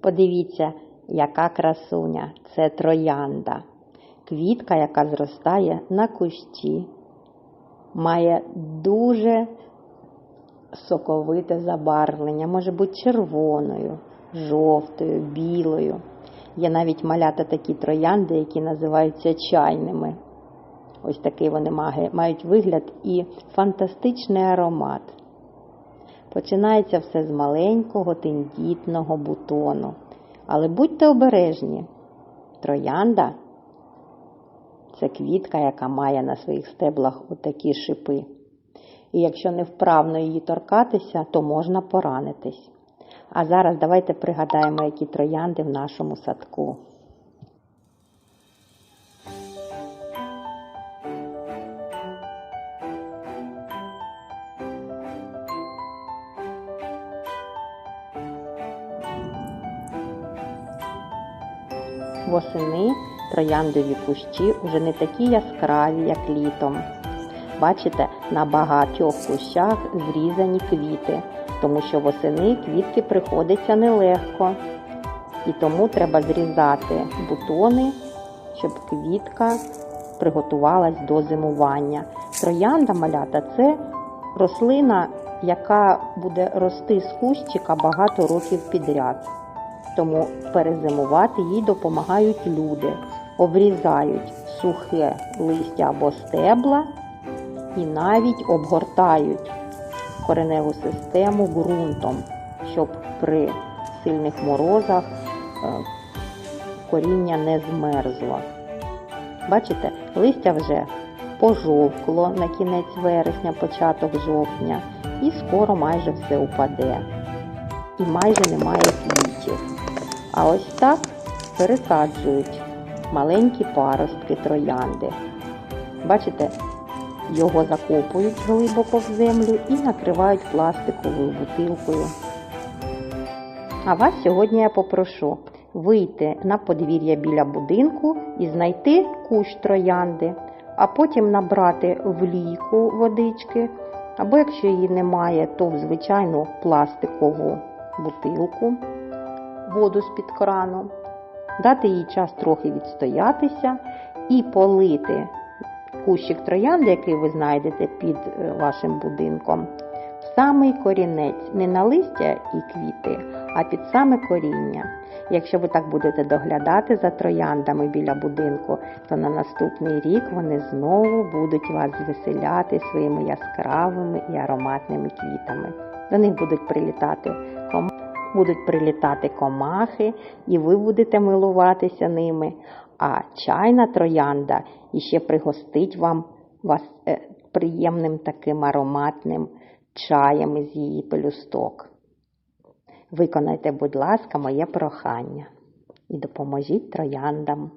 Подивіться, яка красуня. Це троянда. Квітка, яка зростає на кущі, має дуже соковите забарвлення, може бути червоною, жовтою, білою. Є навіть малята такі троянди, які називаються чайними. Ось такий вони мають вигляд і фантастичний аромат. Починається все з маленького тендітного бутону. Але будьте обережні, троянда це квітка, яка має на своїх стеблах отакі шипи. І якщо невправно її торкатися, то можна поранитись. А зараз давайте пригадаємо, які троянди в нашому садку. Восени трояндові кущі вже не такі яскраві, як літом. Бачите, на багатьох кущах зрізані квіти, тому що восени квітки приходиться нелегко. І тому треба зрізати бутони, щоб квітка приготувалась до зимування. Троянда малята це рослина, яка буде рости з кущика багато років підряд. Тому перезимувати їй допомагають люди, обрізають сухе листя або стебла і навіть обгортають кореневу систему ґрунтом, щоб при сильних морозах е, коріння не змерзло. Бачите, листя вже пожовкло на кінець вересня, початок жовтня, і скоро майже все упаде. І майже немає квітів. А ось так пересаджують маленькі паростки троянди. Бачите, його закопують глибоко в землю і накривають пластиковою бутилкою. А вас сьогодні я попрошу вийти на подвір'я біля будинку і знайти кущ троянди, а потім набрати в лійку водички, або якщо її немає, то в звичайну пластикову бутилку, воду з-під крану, дати їй час трохи відстоятися і полити кущик троянди, який ви знайдете під е, вашим будинком, в самий корінець, не на листя і квіти, а під саме коріння. Якщо ви так будете доглядати за трояндами біля будинку, то на наступний рік вони знову будуть вас звеселяти своїми яскравими і ароматними квітами. До них будуть прилітати ком... будуть прилітати комахи, і ви будете милуватися ними. А чайна троянда іще пригостить вам вас е, приємним таким ароматним чаєм із її пелюсток. Виконайте, будь ласка, моє прохання і допоможіть трояндам.